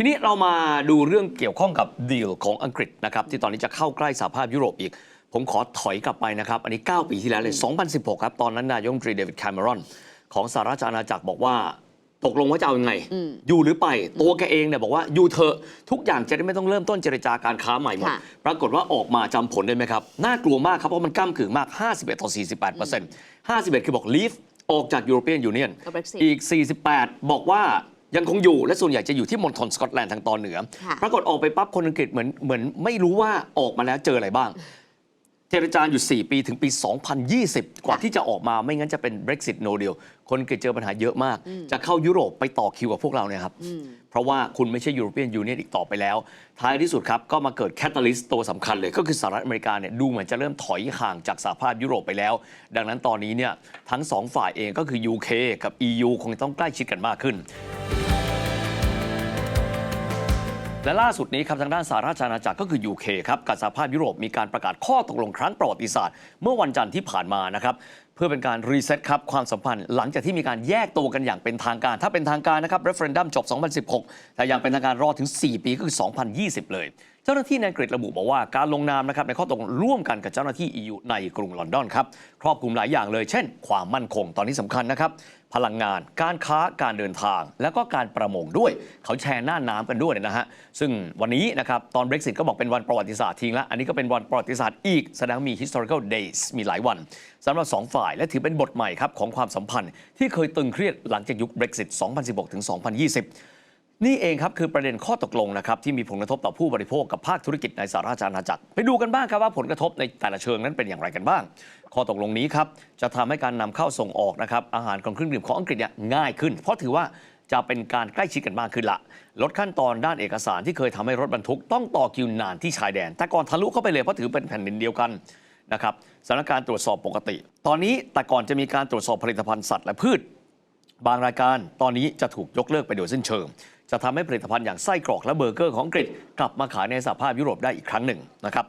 ทีนี้เรามาดูเรื่องเกี่ยวข้องกับดีลของอังกฤษนะครับที่ตอนนี้จะเข้าใกล้สหภาพยุโรปอีก ผมขอถอยกลับไปนะครับ อันนี้ 9 ปีที่แล้วเลย 2016 ครับ ตอนนั้นนายกรัฐมนตรีเดวิดแคมเมรอนของสหราชอาณาจักรบอกว่าตกลงว่าจะเอายังไง อยู่หรือไป ตัวแกเองเนี่ยบอกว่าอยู่เถอะทุกอย่างจะได้ไม่ต้องเริ่มต้นเจรจาการค้าใหม่หมดค่ะปรากฏว่าออกมาจำผลได้ไหมครับ น่ากลัวมากครับ เพราะมันก้ากึ่งมาก 51 ต่อ 48เปอร์เซ็นต์51 คือบอก leave ออกจาก European Union ก็ Brexit อีก 48 บอกว่า ยังคงอยู่และส่วนใหญ่จะอยู่ที่มณฑลสกอตแลนด์ทางตอนเหนือ ค่ะ ปรากฏออกไปปั๊บคนอังกฤษเหมือนเหมือนไม่รู้ว่าออกมาแล้วเจออะไรบ้าง เจรจาอยู่ 4 ปีถึงปี 2020 กว่าที่จะออกมาไม่งั้นจะเป็น Brexit no deal คนอังกฤษเจอปัญหาเยอะมาก จะเข้ายุโรปไปต่อคิวกับพวกเราเนี่ยครับ เพราะว่าคุณไม่ใช่ European Union อีกต่อไปแล้ว ท้ายที่สุดครับ ก็มาเกิดแคตตาลิสต์ตัวสำคัญเลย ก็คือสหรัฐอเมริกาเนี่ยดูเหมือนจะเริ่มถอยห่างจากสหภาพยุโรปไปแล้ว ดังนั้นตอนนี้เนี่ยทั้งสองฝ่ายเองก็คือ UK กับ EU คงต้องใกล้ชิดกันมากขึ้น และล่าสุดนี้ครับทางด้านสหราชอาณาจักรก็คือ UK ครับกับสหภาพยุโรปมีการประกาศข้อตกลงครั้งประวัติศาสตร์ เมื่อวันจันทร์ที่ผ่านมานะครับเพื่อเป็นการรีเซ็ตครับความสัมพันธ์หลังจากที่มีการแยกตัวกันอย่างเป็นทางการ ถ้าเป็นทางการนะครับเรฟเฟรนดัมจบ 2016 แต่อย่างเป็นทางการรอถึง 4 ปีก็คือ 2020 เลย จ้าหน้าที่ในอังกฤษระบุบอกว่าการลงนามนะครับในข้อตกลงร่วมกันกับเจ้าหน้าที่ EU ในกรุงลอนดอนครับครอบคลุมหลายอย่างเลย เช่น ความมั่นคงตอนนี้สำคัญนะครับ พลังงาน การค้าการเดินทาง แล้วก็การประมงด้วย เขาแชร์หน้าน้ำกันด้วยนะฮะซึ่งวันนี้นะครับตอน Brexit ก็บอกเป็นวันประวัติศาสตร์ทิ้งละอันนี้ก็เป็นวันประวัติศาสตร์อีกแสดงมี historical days มีหลายวันสำหรับสองฝ่ายและถือเป็นบทใหม่ครับของความสัมพันธ์ที่เคยตึงเครียดหลังจากยุค Brexit 2016ถึง2020 นี่เองครับคือประเด็นข้อตกลงนะครับที่มีผลกระทบต่อผู้บริโภคกับภาคธุรกิจในสหราชอาณาจักร ไปดูกันบ้างครับว่าผลกระทบในแต่ละเชิงนั้นเป็นอย่างไรกันบ้าง ข้อตกลงนี้ครับจะทำให้การนำเข้าส่งออกนะครับอาหารของเครื่องดื่มของอังกฤษเนี่ยง่ายขึ้น เพราะถือว่าจะเป็นการใกล้ชิดกันมากขึ้นละ ลดขั้นตอนด้านเอกสารที่เคยทำให้รถบรรทุกต้องต่อคิวนานที่ชายแดน แต่ก่อนทะลุเข้าไปเลยเพราะถือเป็นแผ่นดินเดียวกันนะครับสถานการณ์ตรวจสอบปกติ ตอนนี้แต่ก่อนจะมีการตรวจสอบผลิตภัณฑ์สัตว์และพืช บางรายการตอนนี้จะถูกยกเลิกไปโดยสิ้นเชิง จะทำให้ผลิตภัณฑ์อย่างไส้กรอกและเบอร์เกอร์ของอังกฤษกลับมาขายในสหภาพยุโรปได้อีกครั้งหนึ่งนะครับ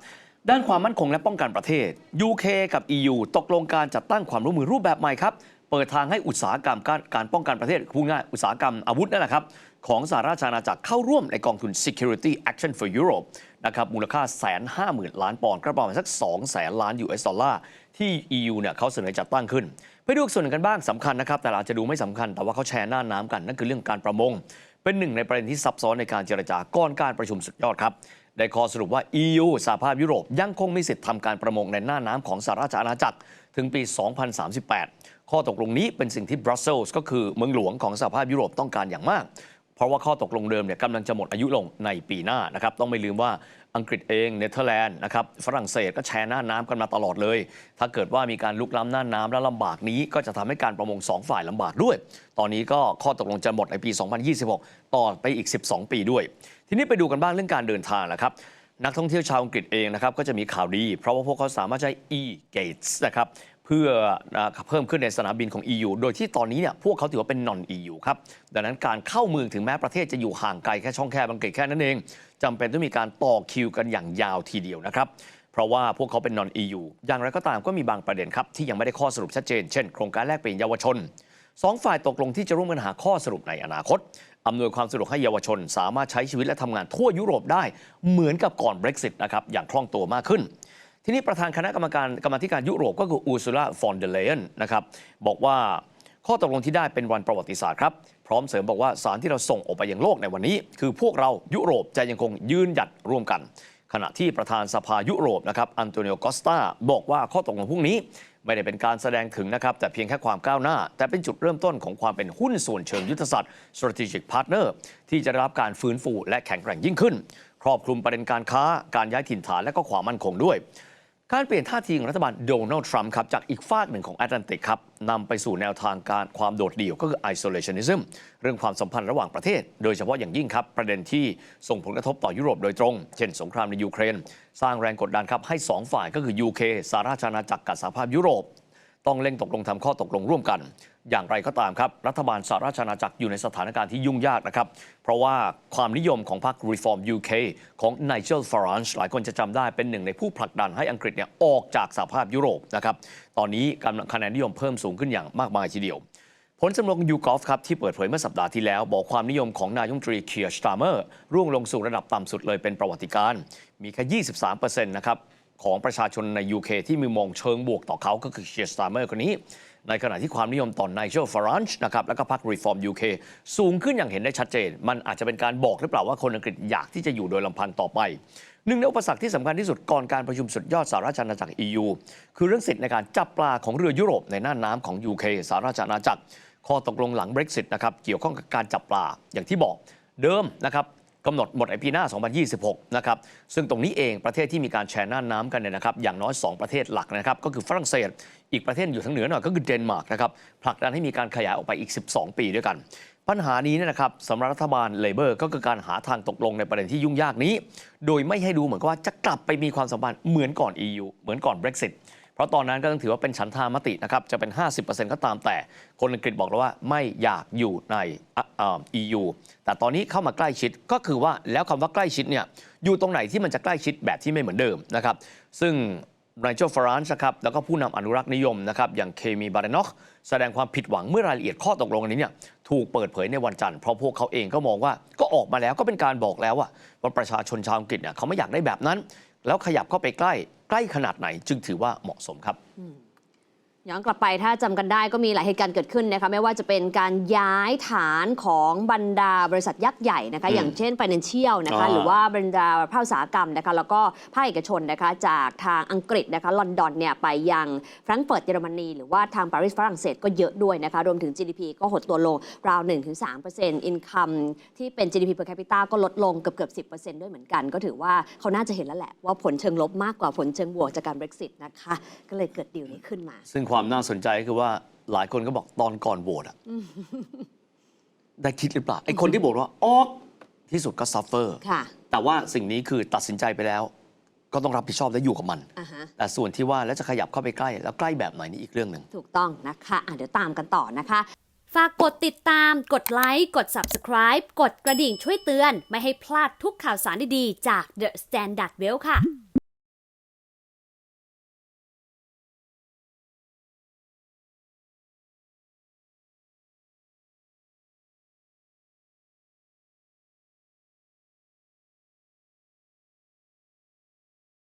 ด้านความมั่นคงและป้องกันประเทศ UK กับ EU ตกลงการจัดตั้งความร่วมมือรูปแบบใหม่ครับ เปิดทางให้อุตสาหกรรมการการป้องกันประเทศพูดง่ายอุตสาหกรรมอาวุธนั่นแหละครับ ของสหราชอาณาจักรเข้าร่วมในกองทุน Security Action for Europe นะครับมูลค่าแสนห้าหมื่นล้านปอนด์ก็ประมาณสัก2แสนล้าน US ดอลลาร์ที่ EU เนี่ยเขาเสนอจัดตั้งขึ้น ไปดูส่วนหนึ่งกันบ้างสำคัญนะครับ แต่อาจจะดูไม่สำคัญแต่ว่าเขาแชร์หน้าน้ำกันนั่นคือเรื่องการประมง เป็นหนึ่งในประเด็นที่ซับซ้อนในการเจรจาก่อนการประชุมสุดยอดครับ ได้ข้อสรุปว่า EU สหภาพยุโรปยังคงมีสิทธิ์ทำการประมงในหน้าน้ำของสหราชอาณาจักร ถึงปี 2038 ข้อตกลงนี้เป็นสิ่งที่บรัสเซลส์ก็คือเมืองหลวงของสหภาพยุโรปต้องการอย่างมาก เพราะว่าข้อตกลงเดิมเนี่ยกำลังจะหมดอายุลงในปีหน้านะครับต้องไม่ลืมว่า อังกฤษเองเนเธอร์แลนด์นะครับฝรั่งเศสก็แชร์หน้าน้ำกันมาตลอดเลย ถ้าเกิดว่ามีการลุกล้ำหน้าน้ำและลำบากนี้ ก็จะทำให้การประมงสองฝ่ายลำบากด้วย ตอนนี้ก็ข้อตกลงจะหมดในปี 2026 ต่อไปอีก 12 ปีด้วย ทีนี้ไปดูกันบ้างเรื่องการเดินทางนะครับนักท่องเที่ยวชาวอังกฤษเองนะครับก็จะมีข่าวดี เพราะว่าพวกเขาสามารถใช้ e-gates นะครับ พื่อเพิ่มขึ้นในสนามบินของ EU โดยที่ตอนนี้เนี่ยพวกเขาถือว่าเป็น non EU ครับ ดังนั้นการเข้าเมืองถึงแม้ประเทศจะอยู่ห่างไกลแค่ช่องแคบอังกฤษแค่นั้นเองจำเป็นต้องมีการต่อคิวกันอย่างยาวทีเดียวนะครับ เพราะว่าพวกเขาเป็น non EU อย่างไรก็ตามก็มีบางประเด็นครับ ที่ยังไม่ได้ข้อสรุปชัดเจน เช่นโครงการแลกเปลี่ยนเยาวชนสองฝ่ายตกลงที่จะร่วมกันหาข้อสรุปในอนาคตอำนวยความสะดวกให้เยาวชน สามารถใช้ชีวิตและทำงานทั่วยุโรปได้เหมือนกับก่อน Brexit นะครับอย่างคล่องตัวมากขึ้น ทีนี้ประธานคณะกรรมการกรรมธิการยุโรปก็คืออูซูล่าฟอนเดเลนนะครับบอกว่าข้อตกลงที่ได้เป็นวันประวัติศาสตร์ครับ พร้อมเสริมบอกว่าสารที่เราส่งออกไปยังโลกในวันนี้ คือพวกเรายุโรปจะยังคงยืนหยัดร่วมกัน ขณะที่ประธานสภายุโรปนะครับอันโตนิโอกอสตาบอกว่าข้อตกลงพวกนี้ไม่ได้เป็นการแสดงถึงนะครับ แต่เพียงแค่ความก้าวหน้า แต่เป็นจุดเริ่มต้นของความเป็นหุ้นส่วนเชิงยุทธศาสตร์ strategic partner ที่จะรับการฟื้นฟูและแข็งแกร่งยิ่งขึ้น ครอบคลุมประเด็นการค้าการย้ายถิ่นฐานและก็ความมั่นคงด้วย การเปลี่ยนท่าทีของรัฐบาลโดนัลด์ทรัมป์ครับจากอีกฝากหนึ่งของแอตแลนติกครับนำไปสู่แนวทางการความโดดเดี่ยวก็คือ isolationism เรื่องความสัมพันธ์ระหว่างประเทศ โดยเฉพาะอย่างยิ่งครับ ประเด็นที่ส่งผลกระทบต่อยุโรปโดยตรง เช่นสงครามในยูเครน สร้างแรงกดดันครับให้ 2 ฝ่ายก็คือ UK สหราชอาณาจักรกับสหภาพยุโรป ต้องเร่งตกลงทำข้อตกลงร่วมกัน อย่างไรก็ตามครับ รัฐบาลสหราชอาณาจักรอยู่ในสถานการณ์ที่ยุ่งยากนะครับ เพราะว่าความนิยมของพรรค Reform UK ของ Nigel Farage หลายคนจะจำได้เป็นหนึ่งในผู้ผลักดันให้อังกฤษเนี่ยออกจากสหภาพยุโรปนะครับตอนนี้กำลังคะแนนนิยมเพิ่มสูงขึ้นอย่างมากมายทีเดียวผลสำรวจยูกอฟครับที่เปิดเผยเมื่อสัปดาห์ที่แล้ว บอกความนิยมของนายกรัฐมตรีเคียร์สตาร์เมอร์ร่วงลงสู่ระดับต่ำสุดเลยเป็นประวัติการ มีแค่ 23%นะครับ ของประชาชนใน UK ที่มีมองเชิงบวกต่อเขาก็คือเคียร์สตาร์เมอร์คนนี้ ในขณะที่ความนิยมต่อนไนเจลฟารันช์นะครับแล้วก็พรรครีฟอร์ม UK สูงขึ้นอย่างเห็นได้ชัดเจน มันอาจจะเป็นการบอกหรือเปล่าว่าคนอังกฤษอยากที่จะอยู่โดยลำพังต่อไปหนึ่งในอุปสรรคที่สำคัญที่สุดก่อนการประชุมสุดยอดสหราชอาณาจักร EU คือเรื่องสิทธิในการจับปลาของเรือยุโรปในน่านน้ำของ UK สหราชอาณาจักร ข้อตกลงหลัง Brexit นะครับเกี่ยวข้องกับการจับปลาอย่างที่บอกเดิมนะครับ กำหนดหมดไอปีหน้า 2026 นะครับ ซึ่งตรงนี้เองประเทศที่มีการแชร์น่านน้ำกันเนี่ยนะครับ อย่างน้อย 2 ประเทศหลักนะครับ ก็คือฝรั่งเศส อีกประเทศอยู่ทางเหนือหน่อยก็คือเดนมาร์กนะครับ ผลักดันให้มีการขยายออกไปอีก 12 ปีด้วยกัน ปัญหานี้เนยนะครับสำหรับรัฐบาลเลเบอร์ก็คือการหาทางตกลงในประเด็นที่ยุ่งยากนี้ โดยไม่ให้ดูเหมือนกับว่าจะกลับไปมีความสัมพันธ์เหมือนก่อน EU เหมือนก่อน Brexit ราะตอนนั้นก็ต้องถือว่าเป็นฉันทามตินะครับ จะเป็น 50%ก็ตามแต่ คนอังกฤษบอกแล้วว่าไม่อยากอยู่ในอ่อ EU แต่ตอนนี้เข้ามาใกล้ชิดก็คือว่าแล้วคำว่าใกล้ชิดเนี่ยอยู่ตรงไหนที่มันจะใกล้ชิดแบบที่ไม่เหมือนเดิมนะครับ ซึ่งไนเจลฟรานซ์นะครับแล้วก็ผู้นำอนุรักษ์นิยมนะครับอย่างเคมีบาร์เนอกแสดงความผิดหวังเมื่อรายละเอียดข้อตกลงอันนี้เนี่ยถูกเปิดเผยในวันจันทร์เพราะพวกเขาเองก็มองว่าก็ออกมาแล้วก็เป็นการบอกแล้วว่าประชาชนชาวอังกฤษเนี่ยเขาไม่อยากได้แบบนั้น แล้วขยับเข้าไปใกล้ใกล้ขนาดไหนจึงถือว่าเหมาะสมครับ ย้อนกลับไปถ้าจำกันได้ก็มีหลายเหตุการณ์เกิดขึ้นนะคะไม่ว่าจะเป็นการย้ายฐานของบรรดาบริษัทยักษ์ใหญ่นะคะอืมอย่างเช่น Financial นะคะอ่าหรือว่าบรรดาภาคอุตสาหกรรมนะคะแล้วก็ภาคเอกชนนะคะจากทางอังกฤษนะคะลอนดอนเนี่ยไปยังแฟรงก์เฟิร์ตเยอรมนี หรือว่าทางปารีสฝรั่งเศสก็เยอะด้วยนะคะรวมถึง GDP ก็หดตัวลงราว1-3% Income ที่เป็น GDP per capita ก็ลดลงเกือบเกือบ10%ด้วยเหมือนกัน ก็ถือว่าเขาน่าจะเห็นแล้วแหละว่าผลเชิงลบมากกว่าผลเชิงบวกจากการ Brexit นะคะก็เลยเกิดดีลนี้ขึ้นมา ซึ่งความน่าสนใจก็คือว่าหลายคนก็บอกตอนก่อนโหวตอะได้คิดหรือเปล่าไอ้คนที่บอกว่าออกที่สุดก็ซัฟเฟอร์ค่ะ แต่ว่าสิ่งนี้คือตัดสินใจไปแล้ว ก็ต้องรับผิดชอบและอยู่กับมันอ่าฮะ แต่ส่วนที่ว่าแล้วจะขยับเข้าไปใกล้ แล้วใกล้แบบไหนนี่อีกเรื่องหนึ่ง ถูกต้องนะคะอะเดี๋ยวตามกันต่อนะคะ ฝากกดติดตาม กดไลค์ กด Subscribe กดกระดิ่งช่วยเตือน ไม่ให้พลาดทุกข่าวสารดี ๆ จาก The Standard Well ค่ะ